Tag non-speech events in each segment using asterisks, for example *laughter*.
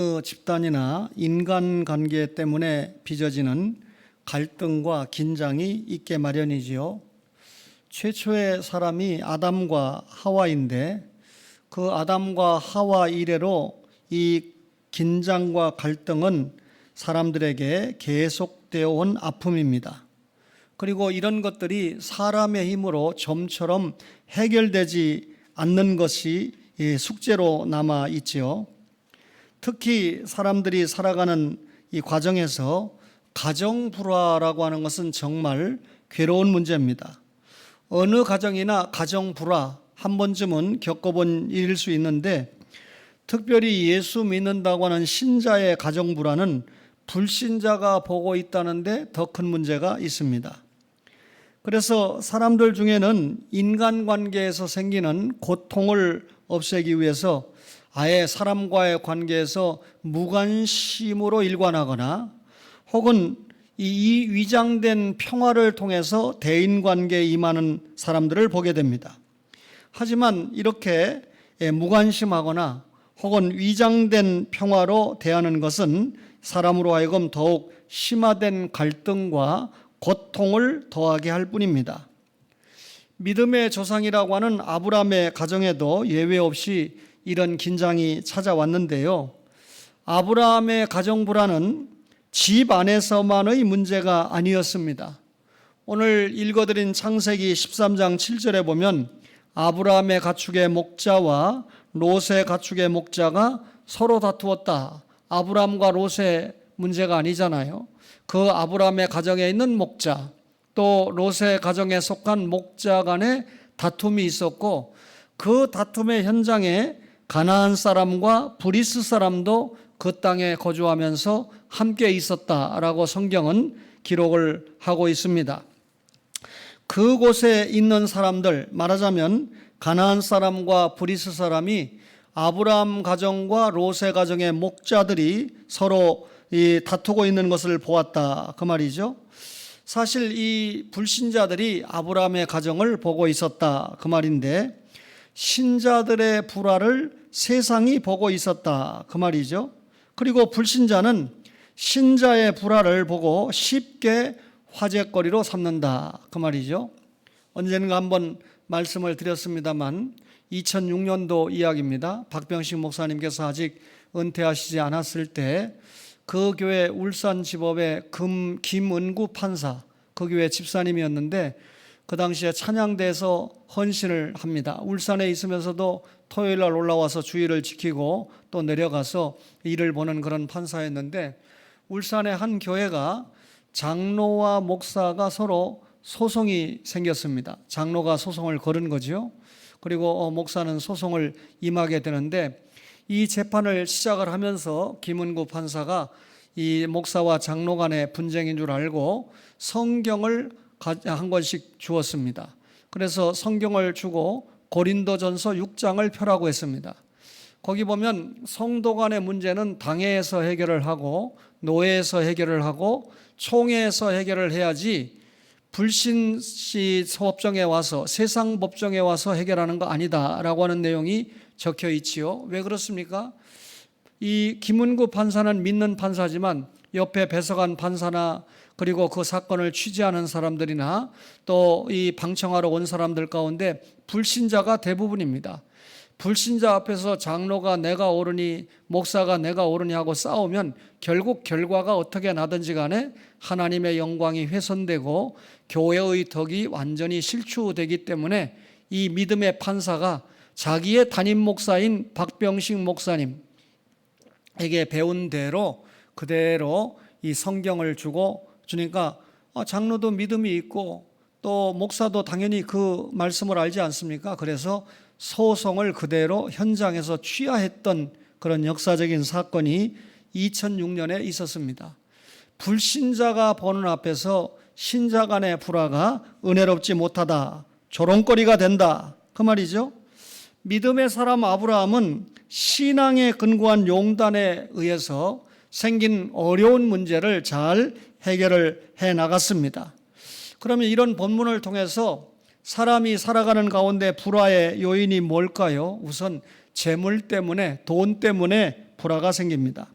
그 집단이나 인간 관계 때문에 빚어지는 갈등과 긴장이 있게 마련이지요. 최초의 사람이 아담과 하와인데 그 아담과 하와 이래로 이 긴장과 갈등은 사람들에게 계속되어 온 아픔입니다. 그리고 이런 것들이 사람의 힘으로 점처럼 해결되지 않는 것이 이 숙제로 남아 있지요. 특히 사람들이 살아가는 이 과정에서 가정 불화라고 하는 것은 정말 괴로운 문제입니다. 어느 가정이나 가정 불화 한 번쯤은 겪어본 일일 수 있는데 특별히 예수 믿는다고 하는 신자의 가정 불화는 불신자가 보고 있다는데 더 큰 문제가 있습니다. 그래서 사람들 중에는 인간관계에서 생기는 고통을 없애기 위해서 아예 사람과의 관계에서 무관심으로 일관하거나 혹은 이 위장된 평화를 통해서 대인 관계에 임하는 사람들을 보게 됩니다. 하지만 이렇게 예, 무관심하거나 혹은 위장된 평화로 대하는 것은 사람으로 하여금 더욱 심화된 갈등과 고통을 더하게 할 뿐입니다. 믿음의 조상이라고 하는 아브라함의 가정에도 예외 없이 이런 긴장이 찾아왔는데요. 아브라함의 가정 불화는 집 안에서만의 문제가 아니었습니다. 오늘 읽어드린 창세기 13장 7절에 보면 아브라함의 가축의 목자와 롯의 가축의 목자가 서로 다투었다. 아브라함과 롯의 문제가 아니잖아요. 그 아브라함의 가정에 있는 목자, 또 롯의 가정에 속한 목자 간의 다툼이 있었고 그 다툼의 현장에 가나안 사람과 브리스 사람도 그 땅에 거주하면서 함께 있었다라고 성경은 기록을 하고 있습니다. 그곳에 있는 사람들 말하자면 가나안 사람과 브리스 사람이 아브라함 가정과 롯의 가정의 목자들이 서로 이 다투고 있는 것을 보았다 그 말이죠. 사실 이 불신자들이 아브라함의 가정을 보고 있었다 그 말인데 신자들의 불화를 세상이 보고 있었다 그 말이죠. 그리고 불신자는 신자의 불화를 보고 쉽게 화제거리로 삼는다 그 말이죠. 언젠가 한번 말씀을 드렸습니다만 2006년도 이야기입니다. 박병식 목사님께서 아직 은퇴하시지 않았을 때 그 교회 울산 지법의 금 김은구 판사 그 교회 집사님이었는데 그 당시에 찬양대에서 헌신을 합니다. 울산에 있으면서도 토요일 날 올라와서 주의를 지키고 또 내려가서 일을 보는 그런 판사였는데 울산의 한 교회가 장로와 목사가 서로 소송이 생겼습니다. 장로가 소송을 걸은 거죠. 그리고 어, 목사는 소송을 임하게 되는데 이 재판을 시작을 하면서 김은구 판사가 이 목사와 장로 간의 분쟁인 줄 알고 성경을 한 권씩 주었습니다. 그래서 성경을 주고 고린도전서 6장을 펴라고 했습니다. 거기 보면 성도 간의 문제는 당회에서 해결을 하고 노예에서 해결을 하고 총회에서 해결을 해야지 불신시 법정에 와서 세상 법정에 와서 해결하는 거 아니다라고 하는 내용이 적혀 있지요. 왜 그렇습니까? 이 김은구 판사는 믿는 판사지만 옆에 배석한 판사나 그리고 그 사건을 취재하는 사람들이나 또 이 방청하러 온 사람들 가운데 불신자가 대부분입니다. 불신자 앞에서 장로가 내가 옳으니 목사가 내가 옳으니 하고 싸우면 결국 결과가 어떻게 나든지 간에 하나님의 영광이 훼손되고 교회의 덕이 완전히 실추되기 때문에 이 믿음의 판사가 자기의 담임 목사인 박병식 목사님에게 배운 대로 그대로 이 성경을 주고 주니까 아, 장로도 믿음이 있고 또 목사도 당연히 그 말씀을 알지 않습니까? 그래서 소송을 그대로 현장에서 취하했던 그런 역사적인 사건이 2006년에 있었습니다. 불신자가 보는 앞에서 신자 간의 불화가 은혜롭지 못하다. 조롱거리가 된다. 그 말이죠. 믿음의 사람 아브라함은 신앙에 근거한 용단에 의해서 생긴 어려운 문제를 잘 해결을 해 나갔습니다. 그러면 이런 본문을 통해서 사람이 살아가는 가운데 불화의 요인이 뭘까요? 우선 재물 때문에 돈 때문에 불화가 생깁니다.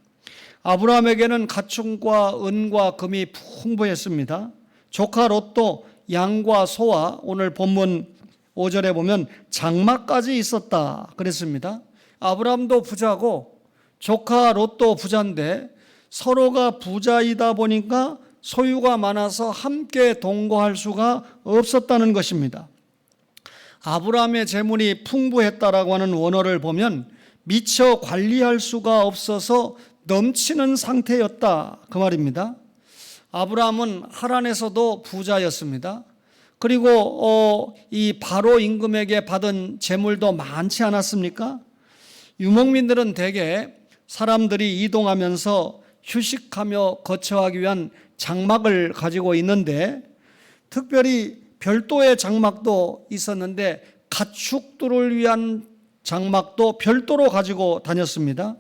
아브라함에게는 가축과 은과 금이 풍부했습니다. 조카 롯도 양과 소와 오늘 본문 5절에 보면 장마까지 있었다 그랬습니다. 아브라함도 부자고 조카 롯도 부자인데 서로가 부자이다 보니까 소유가 많아서 함께 동거할 수가 없었다는 것입니다. 아브라함의 재물이 풍부했다라고 하는 원어를 보면 미처 관리할 수가 없어서 넘치는 상태였다 그 말입니다. 아브라함은 하란에서도 부자였습니다. 그리고 어, 이 바로 임금에게 받은 재물도 많지 않았습니까? 유목민들은 대개 사람들이 이동하면서 휴식하며 거처하기 위한 장막을 가지고 있는데 특별히 별도의 장막도 있었는데 가축들을 위한 장막도 별도로 가지고 다녔습니다.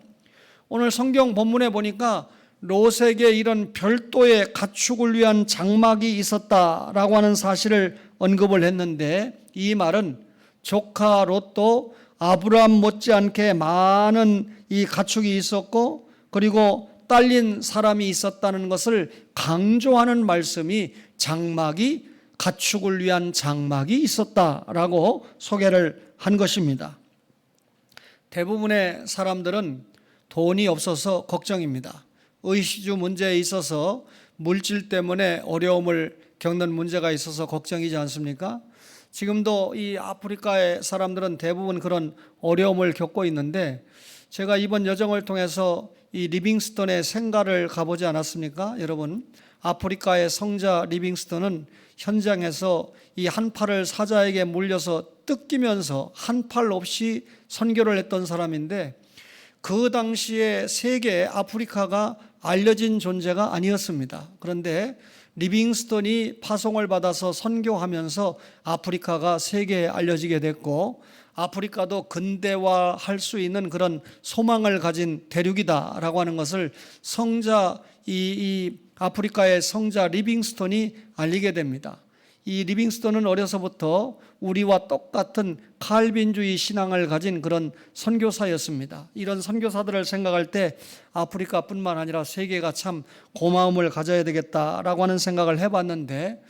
오늘 성경 본문에 보니까 롯에게 이런 별도의 가축을 위한 장막이 있었다라고 하는 사실을 언급을 했는데 이 말은 조카 롯도 아브라함 못지않게 많은 이 가축이 있었고 그리고 딸린 사람이 있었다는 것을 강조하는 말씀이 장막이 가축을 위한 장막이 있었다라고 소개를 한 것입니다. 대부분의 사람들은 돈이 없어서 걱정입니다. 의시주 문제에 있어서 물질 때문에 어려움을 겪는 문제가 있어서 걱정이지 않습니까? 지금도 이 아프리카의 사람들은 대부분 그런 어려움을 겪고 있는데 제가 이번 여정을 통해서 이 리빙스턴의 생가를 가보지 않았습니까? 여러분, 아프리카의 성자 리빙스턴은 현장에서 이 한 팔을 사자에게 물려서 뜯기면서 한 팔 없이 선교를 했던 사람인데 그 당시에 세계 아프리카가 알려진 존재가 아니었습니다. 그런데 리빙스턴이 파송을 받아서 선교하면서 아프리카가 세계에 알려지게 됐고 아프리카도 근대화할 수 있는 그런 소망을 가진 대륙이다라고 하는 것을 성자 이, 이 아프리카의 성자 리빙스턴이 알리게 됩니다. 이 리빙스턴은 어려서부터 우리와 똑같은 칼빈주의 신앙을 가진 그런 선교사였습니다. 이런 선교사들을 생각할 때 아프리카뿐만 아니라 세계가 참 고마움을 가져야 되겠다라고 하는 생각을 해봤는데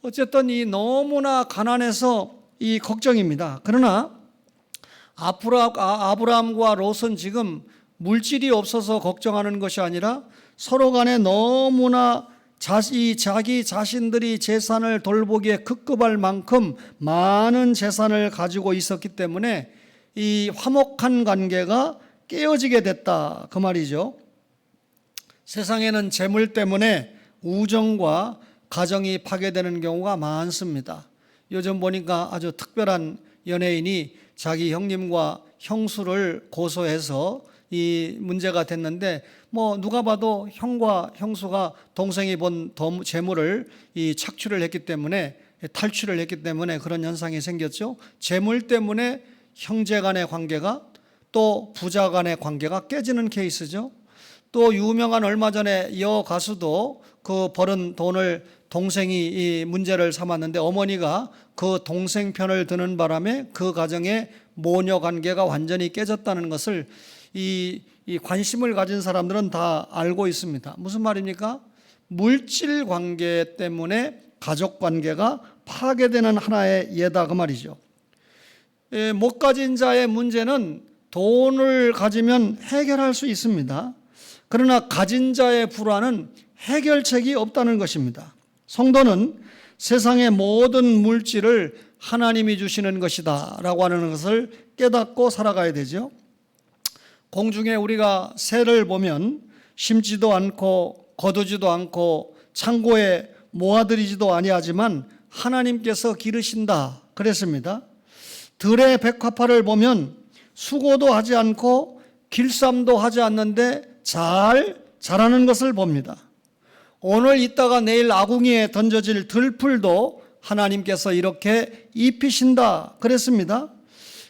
어쨌든 이 너무나 가난해서 이 걱정입니다. 그러나 아브라, 아브라함과 롯은 지금 물질이 없어서 걱정하는 것이 아니라 서로 간에 너무나 자시, 자기 자신들이 재산을 돌보기에 급급할 만큼 많은 재산을 가지고 있었기 때문에 이 화목한 관계가 깨어지게 됐다. 그 말이죠. 세상에는 재물 때문에 우정과 가정이 파괴되는 경우가 많습니다. 요즘 보니까 아주 특별한 연예인이 자기 형님과 형수를 고소해서 이 문제가 됐는데 뭐 누가 봐도 형과 형수가 동생이 본 재물을 이 착취를 했기 때문에 탈취를 했기 때문에 그런 현상이 생겼죠. 재물 때문에 형제 간의 관계가 또 부자 간의 관계가 깨지는 케이스죠. 또 유명한 얼마 전에 여 가수도 그 벌은 돈을 동생이 이 문제를 삼았는데 어머니가 그 동생 편을 드는 바람에 그 가정의 모녀 관계가 완전히 깨졌다는 것을 이, 이 관심을 가진 사람들은 다 알고 있습니다. 무슨 말입니까? 물질 관계 때문에 가족 관계가 파괴되는 하나의 예다 그 말이죠. 예, 못 가진 자의 문제는 돈을 가지면 해결할 수 있습니다. 그러나 가진 자의 불안은 해결책이 없다는 것입니다. 성도는 세상의 모든 물질을 하나님이 주시는 것이다 라고 하는 것을 깨닫고 살아가야 되죠. 공중에 우리가 새를 보면 심지도 않고 거두지도 않고 창고에 모아들이지도 아니하지만 하나님께서 기르신다 그랬습니다. 들의 백화파를 보면 수고도 하지 않고 길쌈도 하지 않는데 잘 자라는 것을 봅니다. 오늘 있다가 내일 아궁이에 던져질 들풀도 하나님께서 이렇게 입히신다 그랬습니다.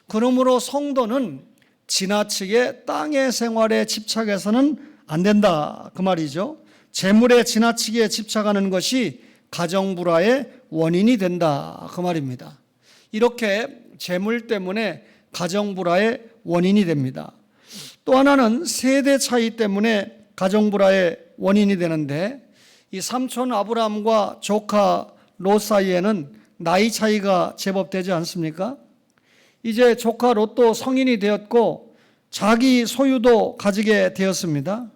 그러므로 성도는 지나치게 땅의 생활에 집착해서는 안 된다 그 말이죠. 재물에 지나치게 집착하는 것이 가정 불화의 원인이 된다 그 말입니다. 이렇게 재물 때문에 가정 불화의 원인이 됩니다. 또 하나는 세대 차이 때문에 가정 불화의 원인이 되는데 이 삼촌 아브라함과 조카 롯 사이에는 나이 차이가 제법 되지 않습니까? 이제 조카 롯도 성인이 되었고 자기 소유도 가지게 되었습니다.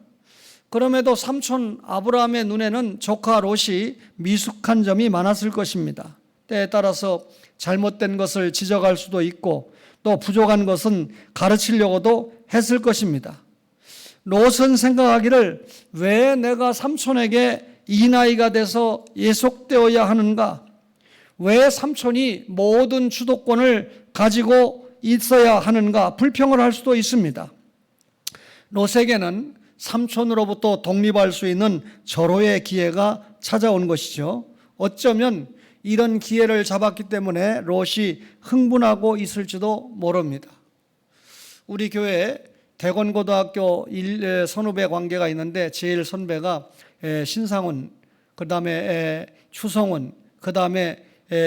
그럼에도 삼촌 아브라함의 눈에는 조카 롯이 미숙한 점이 많았을 것입니다. 때에 따라서 잘못된 것을 지적할 수도 있고 또 부족한 것은 가르치려고도 했을 것입니다. 롯은 생각하기를 왜 내가 삼촌에게 이 나이가 돼서 예속되어야 하는가? 왜 삼촌이 모든 주도권을 가지고 있어야 하는가? 불평을 할 수도 있습니다. 롯에게는 삼촌으로부터 독립할 수 있는 절호의 기회가 찾아온 것이죠. 어쩌면 이런 기회를 잡았기 때문에 롯이 흥분하고 있을지도 모릅니다. 우리 교회 대건고등학교 일 선후배 관계가 있는데 제일 선배가 에, 신상훈, 그 다음에 추성훈, 그 다음에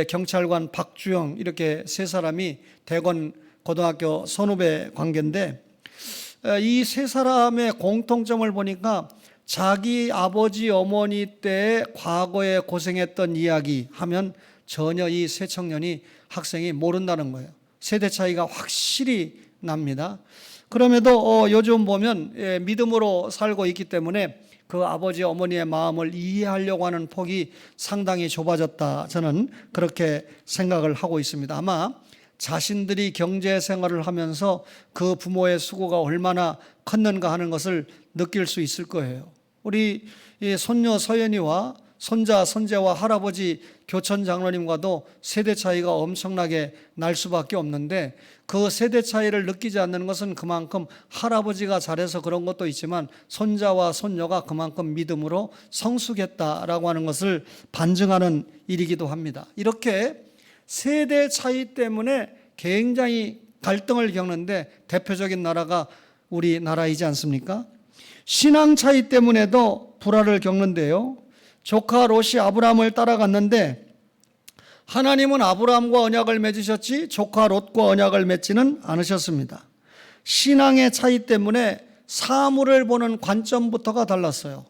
경찰관 박주영 이렇게 세 사람이 대건 고등학교 선후배 관계인데 이 세 사람의 공통점을 보니까 자기 아버지 어머니 때 과거에 고생했던 이야기 하면 전혀 이 세 청년이 학생이 모른다는 거예요. 세대 차이가 확실히 납니다. 그럼에도 어, 요즘 보면 예, 믿음으로 살고 있기 때문에 그 아버지 어머니의 마음을 이해하려고 하는 폭이 상당히 좁아졌다. 저는 그렇게 생각을 하고 있습니다. 아마 자신들이 경제 생활을 하면서 그 부모의 수고가 얼마나 컸는가 하는 것을 느낄 수 있을 거예요. 우리 이 손녀 서연이와 손자, 손재와 할아버지 교천 장로님과도 세대 차이가 엄청나게 날 수밖에 없는데 그 세대 차이를 느끼지 않는 것은 그만큼 할아버지가 잘해서 그런 것도 있지만 손자와 손녀가 그만큼 믿음으로 성숙했다라고 하는 것을 반증하는 일이기도 합니다. 이렇게 세대 차이 때문에 굉장히 갈등을 겪는데 대표적인 나라가 우리나라이지 않습니까? 신앙 차이 때문에도 불화를 겪는데요. 조카 롯이 아브라함을 따라갔는데 하나님은 아브라함과 언약을 맺으셨지 조카 롯과 언약을 맺지는 않으셨습니다. 신앙의 차이 때문에 사물을 보는 관점부터가 달랐어요.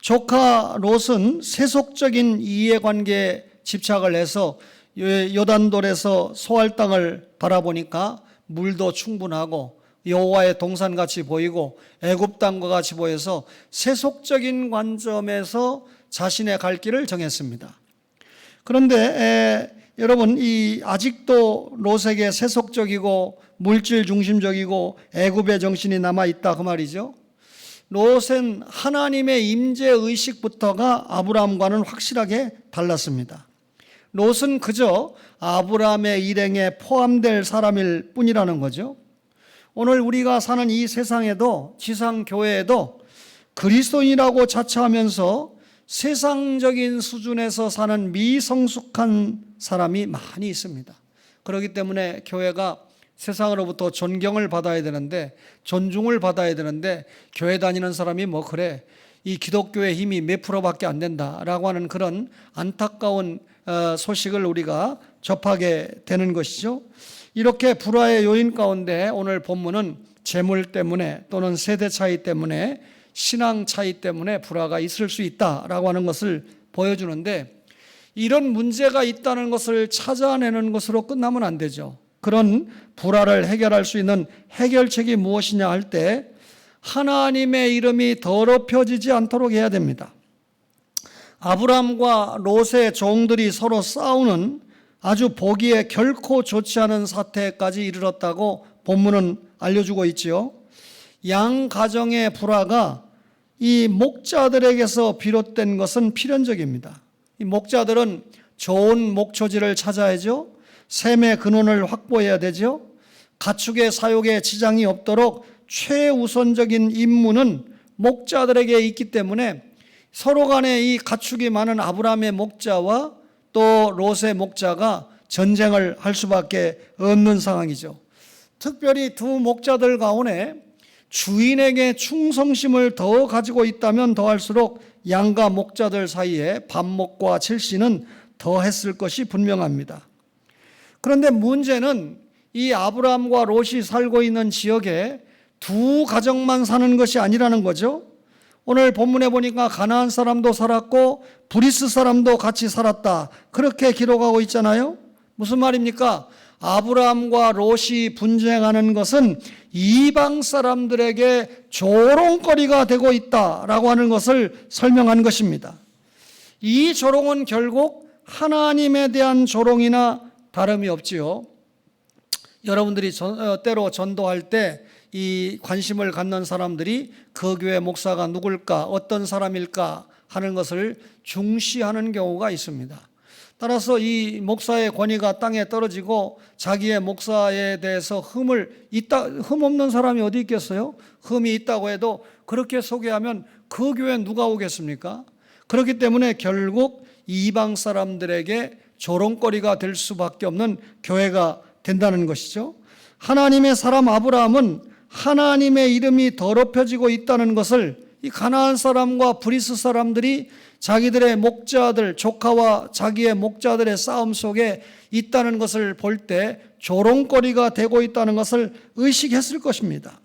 조카 롯은 세속적인 이해관계에 집착을 해서 요단돌에서 소할 땅을 바라보니까 물도 충분하고 여호와의 동산같이 보이고 애굽 땅과 같이 보여서 세속적인 관점에서 자신의 갈 길을 정했습니다. 그런데 에, 여러분 이 아직도 롯에게 세속적이고 물질 중심적이고 애굽의 정신이 남아 있다 그 말이죠. 롯은 하나님의 임재 의식부터가 아브라함과는 확실하게 달랐습니다. 롯은 그저 아브라함의 일행에 포함될 사람일 뿐이라는 거죠. 오늘 우리가 사는 이 세상에도 지상 교회에도 그리스도인이라고 자처하면서 세상적인 수준에서 사는 미성숙한 사람이 많이 있습니다. 그렇기 때문에 교회가 세상으로부터 존경을 받아야 되는데 존중을 받아야 되는데 교회 다니는 사람이 뭐 그래 이 기독교의 힘이 몇 프로밖에 안 된다라고 하는 그런 안타까운 어, 소식을 우리가 접하게 되는 것이죠. 이렇게 불화의 요인 가운데 오늘 본문은 재물 때문에 또는 세대 차이 때문에 신앙 차이 때문에 불화가 있을 수 있다라고 하는 것을 보여주는데 이런 문제가 있다는 것을 찾아내는 것으로 끝나면 안 되죠. 그런 불화를 해결할 수 있는 해결책이 무엇이냐 할 때 하나님의 이름이 더럽혀지지 않도록 해야 됩니다. 아브람과 롯의 종들이 서로 싸우는 아주 보기에 결코 좋지 않은 사태까지 이르렀다고 본문은 알려주고 있지요. 양 가정의 불화가 이 목자들에게서 비롯된 것은 필연적입니다. 이 목자들은 좋은 목초지를 찾아야죠. 샘의 근원을 확보해야 되죠. 가축의 사육에 지장이 없도록 최우선적인 임무는 목자들에게 있기 때문에 서로 간에 이 가축이 많은 아브라함의 목자와 또 롯의 목자가 전쟁을 할 수밖에 없는 상황이죠. 특별히 두 목자들 가운데 주인에게 충성심을 더 가지고 있다면 더할수록 양과 목자들 사이에 반목과 질시는 더했을 것이 분명합니다. 그런데 문제는 이 아브라함과 롯이 살고 있는 지역에 두 가정만 사는 것이 아니라는 거죠. 오늘 본문에 보니까 가나안 사람도 살았고 브리스 사람도 같이 살았다. 그렇게 기록하고 있잖아요. 무슨 말입니까? 아브라함과 롯이 분쟁하는 것은 이방 사람들에게 조롱거리가 되고 있다라고 하는 것을 설명한 것입니다. 이 조롱은 결국 하나님에 대한 조롱이나 다름이 없지요. 여러분들이 전- 어, 때로 전도할 때 이 관심을 갖는 사람들이 그 교회 목사가 누굴까, 어떤 사람일까 하는 것을 중시하는 경우가 있습니다. 따라서 이 목사의 권위가 땅에 떨어지고 자기의 목사에 대해서 흠을 있다 흠 없는 사람이 어디 있겠어요? 흠이 있다고 해도 그렇게 소개하면 그 교회 누가 오겠습니까? 그렇기 때문에 결국 이방 사람들에게 조롱거리가 될 수밖에 없는 교회가 된다는 것이죠. 하나님의 사람 아브라함은 하나님의 이름이 더럽혀지고 있다는 것을 이 가나안 사람과 브리스 사람들이 자기들의 목자들 조카와 자기의 목자들의 싸움 속에 있다는 것을 볼 때 조롱거리가 되고 있다는 것을 의식했을 것입니다.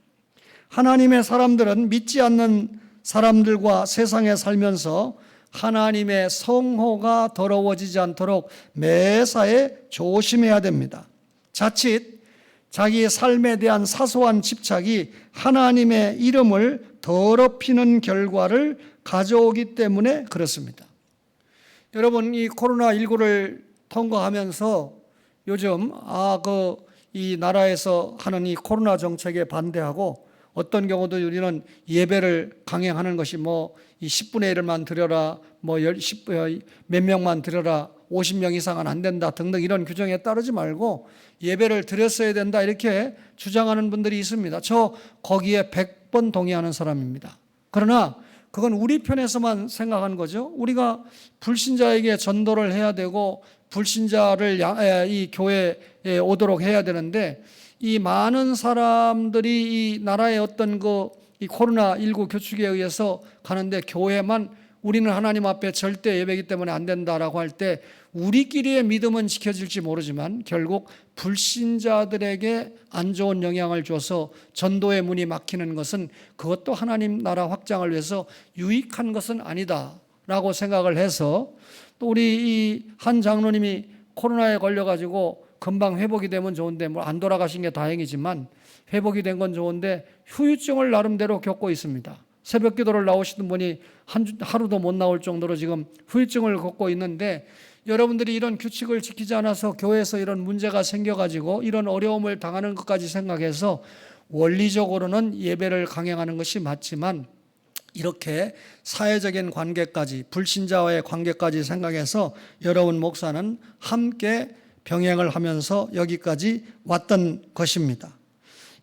하나님의 사람들은 믿지 않는 사람들과 세상에 살면서 하나님의 성호가 더러워지지 않도록 매사에 조심해야 됩니다. 자칫 자기의 삶에 대한 사소한 집착이 하나님의 이름을 더럽히는 결과를 가져오기 때문에 그렇습니다. 여러분 이 코로나 19를 통과하면서 요즘 아 그 이 나라에서 하는 이 코로나 정책에 반대하고 어떤 경우도 우리는 예배를 강행하는 것이 뭐 이 10분의 1만 드려라 뭐몇 명만 드려라 50명 이상은 안 된다 등등 이런 규정에 따르지 말고 예배를 드렸어야 된다 이렇게 주장하는 분들이 있습니다. 저 거기에 100번 동의하는 사람입니다. 그러나 그건 우리 편에서만 생각한 거죠. 우리가 불신자에게 전도를 해야 되고 불신자를 이 교회에 오도록 해야 되는데 이 많은 사람들이 이 나라의 어떤 그 이 코로나 19 교축에 의해서 가는데 교회만 우리는 하나님 앞에 절대 예배기 때문에 안 된다라고 할 때 우리끼리의 믿음은 지켜질지 모르지만 결국 불신자들에게 안 좋은 영향을 줘서 전도의 문이 막히는 것은 그것도 하나님 나라 확장을 위해서 유익한 것은 아니다라고 생각을 해서 또 우리 이 한 장로님이 코로나에 걸려 가지고 금방 회복이 되면 좋은데 뭐 안 돌아가신 게 다행이지만 회복이 된 건 좋은데 후유증을 나름대로 겪고 있습니다. 새벽 기도를 나오시던 분이 한 주, 하루도 못 나올 정도로 지금 후유증을 겪고 있는데 여러분들이 이런 규칙을 지키지 않아서 교회에서 이런 문제가 생겨가지고 이런 어려움을 당하는 것까지 생각해서 원리적으로는 예배를 강행하는 것이 맞지만 이렇게 사회적인 관계까지 불신자와의 관계까지 생각해서 여러분 목사는 함께 병행을 하면서 여기까지 왔던 것입니다.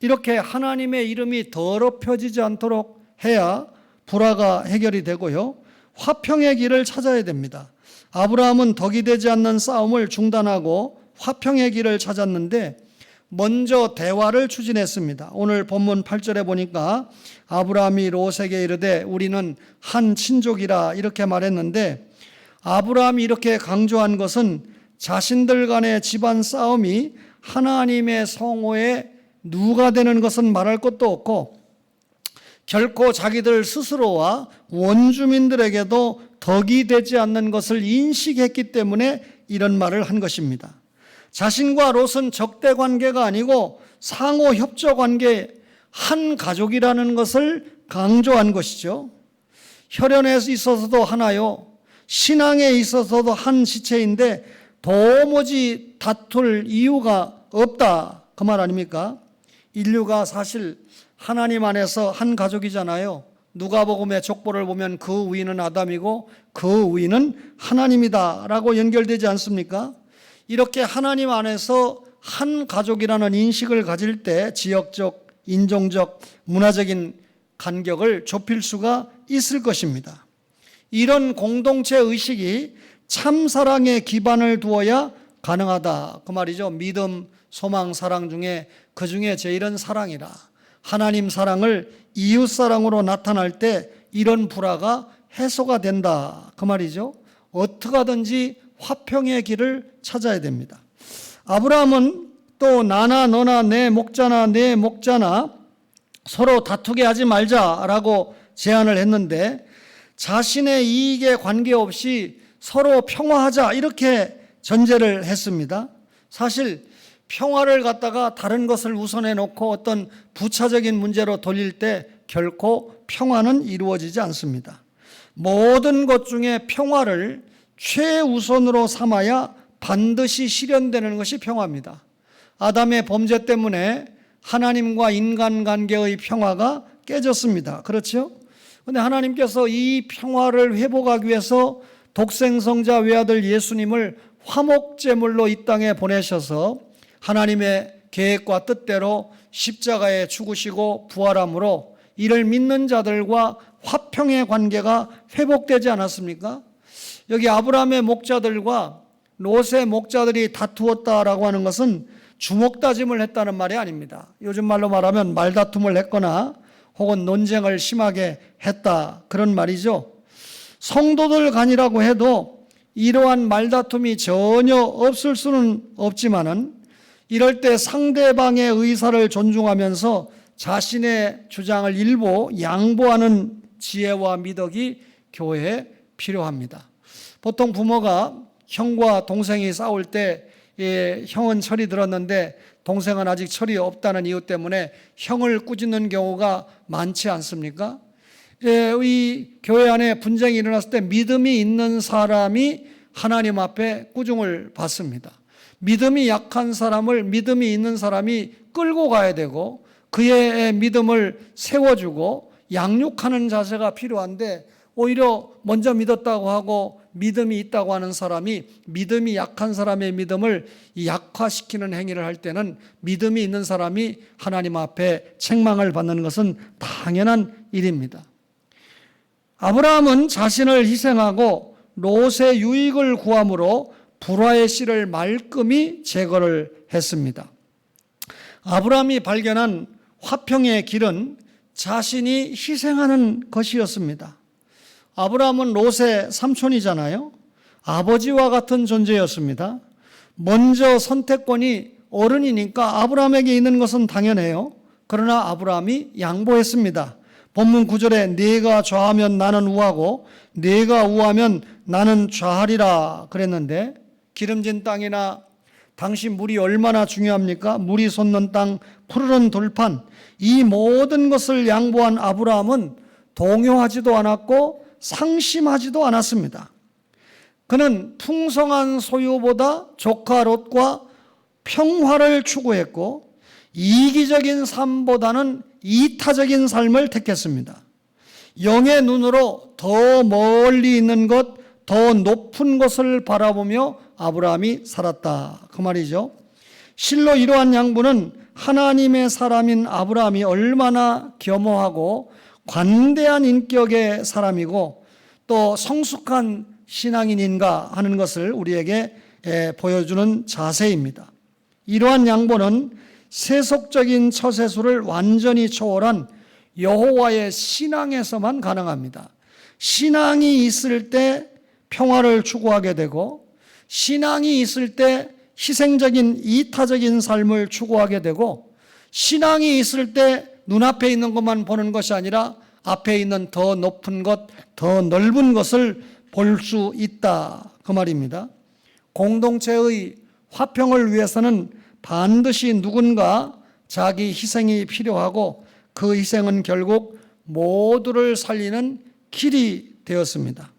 이렇게 하나님의 이름이 더럽혀지지 않도록 해야 불화가 해결이 되고요. 화평의 길을 찾아야 됩니다. 아브라함은 덕이 되지 않는 싸움을 중단하고 화평의 길을 찾았는데 먼저 대화를 추진했습니다. 오늘 본문 8절에 보니까 아브라함이 롯에게 이르되 우리는 한 친족이라 이렇게 말했는데 아브라함이 이렇게 강조한 것은 자신들 간의 집안 싸움이 하나님의 성호에 누가 되는 것은 말할 것도 없고 결코 자기들 스스로와 원주민들에게도 덕이 되지 않는 것을 인식했기 때문에 이런 말을 한 것입니다. 자신과 롯은 적대 관계가 아니고 상호 협조 관계 한 가족이라는 것을 강조한 것이죠. 혈연에 있어서도 하나요. 신앙에 있어서도 한 지체인데 도무지 다툴 이유가 없다. 그 말 아닙니까? 인류가 사실 하나님 안에서 한 가족이잖아요. 누가복음의 족보를 보면 그 위는 아담이고 그 위는 하나님이다라고 연결되지 않습니까? 이렇게 하나님 안에서 한 가족이라는 인식을 가질 때 지역적, 인종적, 문화적인 간격을 좁힐 수가 있을 것입니다. 이런 공동체 의식이 참 사랑에 기반을 두어야 가능하다. 그 말이죠. 믿음, 소망, 사랑 중에 그 중에 제일은 사랑이라. 하나님 사랑을 이웃 사랑으로 나타날 때 이런 불화가 해소가 된다. 그 말이죠. 어떻게 하든지 화평의 길을 찾아야 됩니다. 아브라함은 또 나나 너나 내 목자나 내 목자나 서로 다투게 하지 말자라고 제안을 했는데 자신의 이익에 관계없이 서로 평화하자 이렇게 전제를 했습니다. 사실 평화를 갖다가 다른 것을 우선해 놓고 어떤 부차적인 문제로 돌릴 때 결코 평화는 이루어지지 않습니다. 모든 것 중에 평화를 최우선으로 삼아야 반드시 실현되는 것이 평화입니다. 아담의 범죄 때문에 하나님과 인간 관계의 평화가 깨졌습니다. 그렇죠? 근데 하나님께서 이 평화를 회복하기 위해서 독생성자 외아들 예수님을 화목제물로 이 땅에 보내셔서 하나님의 계획과 뜻대로 십자가에 죽으시고 부활함으로 이를 믿는 자들과 화평의 관계가 회복되지 않았습니까? 여기 아브라함의 목자들과 롯의 목자들이 다투었다라고 하는 것은 주먹 다짐을 했다는 말이 아닙니다. 요즘 말로 말하면 말다툼을 했거나 혹은 논쟁을 심하게 했다 그런 말이죠. 성도들 간이라고 해도 이러한 말다툼이 전혀 없을 수는 없지만은 이럴 때 상대방의 의사를 존중하면서 자신의 주장을 일부 양보하는 지혜와 미덕이 교회에 필요합니다. 보통 부모가 형과 동생이 싸울 때 예, 형은 철이 들었는데 동생은 아직 철이 없다는 이유 때문에 형을 꾸짖는 경우가 많지 않습니까? 예, 이 교회 안에 분쟁이 일어났을 때 믿음이 있는 사람이 하나님 앞에 꾸중을 받습니다. 믿음이 약한 사람을 믿음이 있는 사람이 끌고 가야 되고 그의 믿음을 세워주고 양육하는 자세가 필요한데 오히려 먼저 믿었다고 하고 믿음이 있다고 하는 사람이 믿음이 약한 사람의 믿음을 약화시키는 행위를 할 때는 믿음이 있는 사람이 하나님 앞에 책망을 받는 것은 당연한 일입니다. 아브라함은 자신을 희생하고 롯의 유익을 구함으로 불화의 씨를 말끔히 제거를 했습니다. 아브라함이 발견한 화평의 길은 자신이 희생하는 것이었습니다. 아브라함은 롯의 삼촌이잖아요. 아버지와 같은 존재였습니다. 먼저 선택권이 어른이니까 아브라함에게 있는 것은 당연해요. 그러나 아브라함이 양보했습니다. 본문 9절에 네가 좌하면 나는 우하고 네가 우하면 나는 좌하리라 그랬는데 기름진 땅이나 당시 물이 얼마나 중요합니까? 물이 솟는 땅, 푸르른 돌판 이 모든 것을 양보한 아브라함은 동요하지도 않았고 상심하지도 않았습니다. 그는 풍성한 소유보다 조카 롯과 평화를 추구했고 이기적인 삶보다는 이타적인 삶을 택했습니다. 영의 눈으로 더 멀리 있는 것, 더 높은 것을 바라보며 아브라함이 살았다. 그 말이죠. 실로 이러한 양부는 하나님의 사람인 아브라함이 얼마나 겸허하고 관대한 인격의 사람이고 또 성숙한 신앙인인가 하는 것을 우리에게 보여주는 자세입니다. 이러한 양보는 세속적인 처세수를 완전히 초월한 여호와의 신앙에서만 가능합니다. 신앙이 있을 때 평화를 추구하게 되고 신앙이 있을 때 희생적인 이타적인 삶을 추구하게 되고 신앙이 있을 때 눈앞에 있는 것만 보는 것이 아니라 앞에 있는 더 높은 것, 더 넓은 것을 볼 수 있다. 그 말입니다. 공동체의 화평을 위해서는 반드시 누군가 자기 희생이 필요하고 그 희생은 결국 모두를 살리는 길이 되었습니다.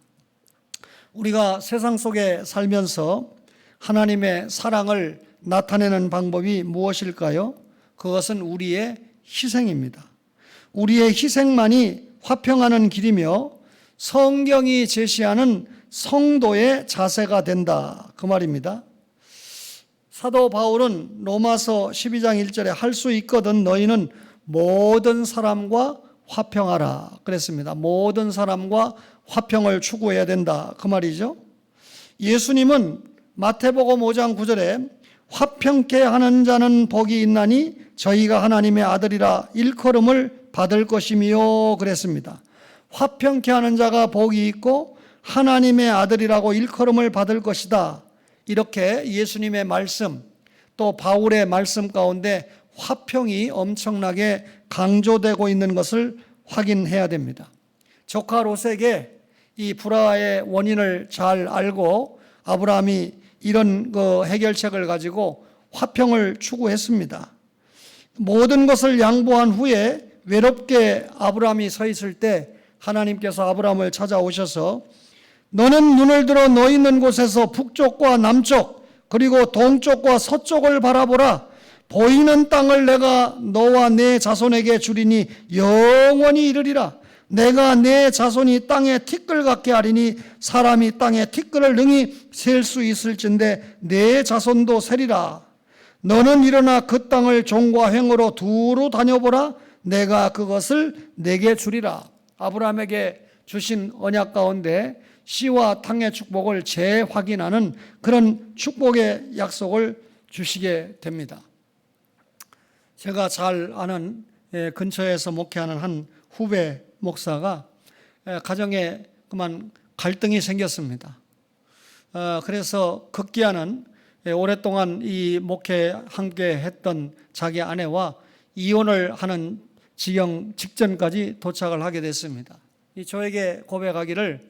우리가 세상 속에 살면서 하나님의 사랑을 나타내는 방법이 무엇일까요? 그것은 우리의 희생입니다. 우리의 희생만이 화평하는 길이며 성경이 제시하는 성도의 자세가 된다. 그 말입니다. 사도 바울은 로마서 12장 1절에 할 수 있거든 너희는 모든 사람과 화평하라. 그랬습니다. 모든 사람과 화평을 추구해야 된다. 그 말이죠. 예수님은 마태복음 5장 9절에 화평케 하는 자는 복이 있나니 저희가 하나님의 아들이라 일컬음을 받을 것이며 그랬습니다. 화평케 하는 자가 복이 있고 하나님의 아들이라고 일컬음을 받을 것이다. 이렇게 예수님의 말씀 또 바울의 말씀 가운데 화평이 엄청나게 강조되고 있는 것을 확인해야 됩니다. 조카 롯에게 이 불화의 원인을 잘 알고 아브라함이 이런 그 해결책을 가지고 화평을 추구했습니다. 모든 것을 양보한 후에 외롭게 아브라함이 서 있을 때 하나님께서 아브라함을 찾아오셔서 너는 눈을 들어 너 있는 곳에서 북쪽과 남쪽 그리고 동쪽과 서쪽을 바라보라 보이는 땅을 내가 너와 내 자손에게 주리니 영원히 이르리라 내가 내 자손이 땅에 티끌 같게 하리니 사람이 땅에 티끌을 능히 셀 수 있을진데 내 자손도 세리라. 너는 일어나 그 땅을 종과 횡으로 두루 다녀보라. 내가 그것을 내게 주리라. 아브라함에게 주신 언약 가운데 씨와 탕의 축복을 재확인하는 그런 축복의 약속을 주시게 됩니다. 제가 잘 아는 예, 근처에서 목회하는 한 후배 목사가 예, 가정에 그만 갈등이 생겼습니다. 어, 그래서 극기야는 예, 오랫동안 이 목회 함께 했던 자기 아내와 이혼을 하는 지경 직전까지 도착을 하게 됐습니다. 이 저에게 고백하기를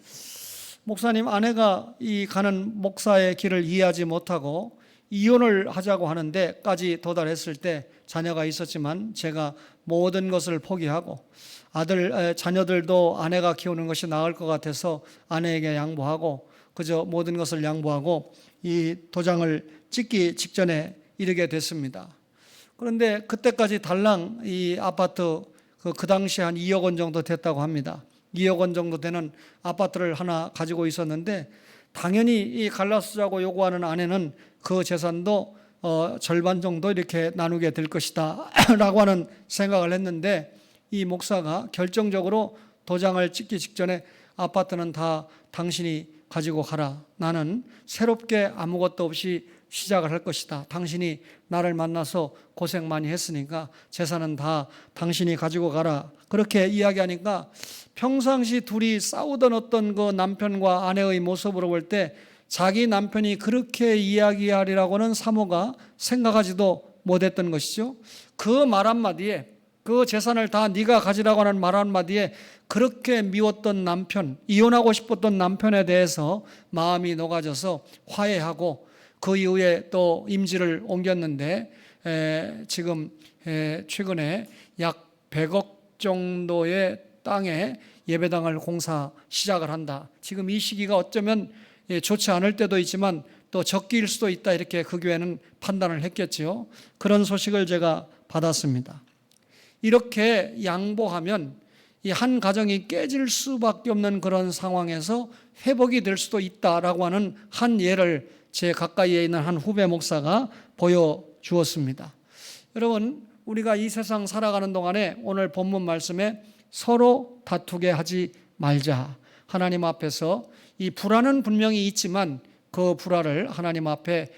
목사님 아내가 이 가는 목사의 길을 이해하지 못하고 이혼을 하자고 하는데까지 도달했을 때 자녀가 있었지만 제가 모든 것을 포기하고 아들 에, 자녀들도 아내가 키우는 것이 나을 것 같아서 아내에게 양보하고 그저 모든 것을 양보하고 이 도장을 찍기 직전에 이르게 됐습니다. 그런데 그때까지 달랑 이 아파트 그, 그 당시 한 2억 원 정도 됐다고 합니다. 2억 원 정도 되는 아파트를 하나 가지고 있었는데 당연히 이 갈라쓰자고 요구하는 아내는 그 재산도 어, 절반 정도 이렇게 나누게 될 것이다 *laughs* 라고 하는 생각을 했는데 이 목사가 결정적으로 도장을 찍기 직전에 아파트는 다 당신이 가지고 가라. 나는 새롭게 아무것도 없이 시작을 할 것이다. 당신이 나를 만나서 고생 많이 했으니까 재산은 다 당신이 가지고 가라. 그렇게 이야기하니까 평상시 둘이 싸우던 어떤 그 남편과 아내의 모습으로 볼 때 자기 남편이 그렇게 이야기하리라고는 사모가 생각하지도 못했던 것이죠. 그 말 한마디에 그 재산을 다 네가 가지라고 하는 말 한마디에 그렇게 미웠던 남편, 이혼하고 싶었던 남편에 대해서 마음이 녹아져서 화해하고 그 이후에 또 임지를 옮겼는데 에, 지금 에, 최근에 약 100억 정도의 땅에 예배당을 공사 시작을 한다. 지금 이 시기가 어쩌면 예, 좋지 않을 때도 있지만 또 적기일 수도 있다 이렇게 그 교회는 판단을 했겠지요. 그런 소식을 제가 받았습니다. 이렇게 양보하면 이 한 가정이 깨질 수밖에 없는 그런 상황에서 회복이 될 수도 있다라고 하는 한 예를 제 가까이에 있는 한 후배 목사가 보여 주었습니다. 여러분, 우리가 이 세상 살아가는 동안에 오늘 본문 말씀에 서로 다투게 하지 말자. 하나님 앞에서 이 불화는 분명히 있지만 그 불화를 하나님 앞에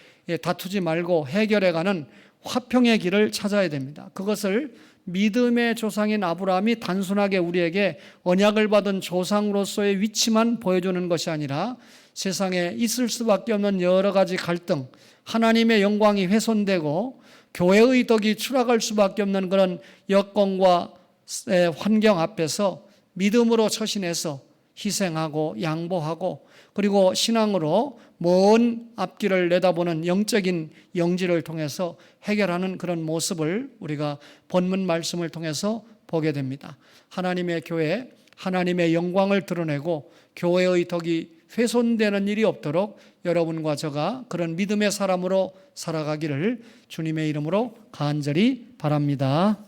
다투지 말고 해결해가는 화평의 길을 찾아야 됩니다. 그것을 믿음의 조상인 아브라함이 단순하게 우리에게 언약을 받은 조상으로서의 위치만 보여주는 것이 아니라 세상에 있을 수밖에 없는 여러 가지 갈등, 하나님의 영광이 훼손되고 교회의 덕이 추락할 수밖에 없는 그런 여건과 환경 앞에서 믿음으로 처신해서 희생하고 양보하고 그리고 신앙으로 먼 앞길을 내다보는 영적인 영지를 통해서 해결하는 그런 모습을 우리가 본문 말씀을 통해서 보게 됩니다. 하나님의 교회, 하나님의 영광을 드러내고 교회의 덕이 훼손되는 일이 없도록 여러분과 저가 그런 믿음의 사람으로 살아가기를 주님의 이름으로 간절히 바랍니다.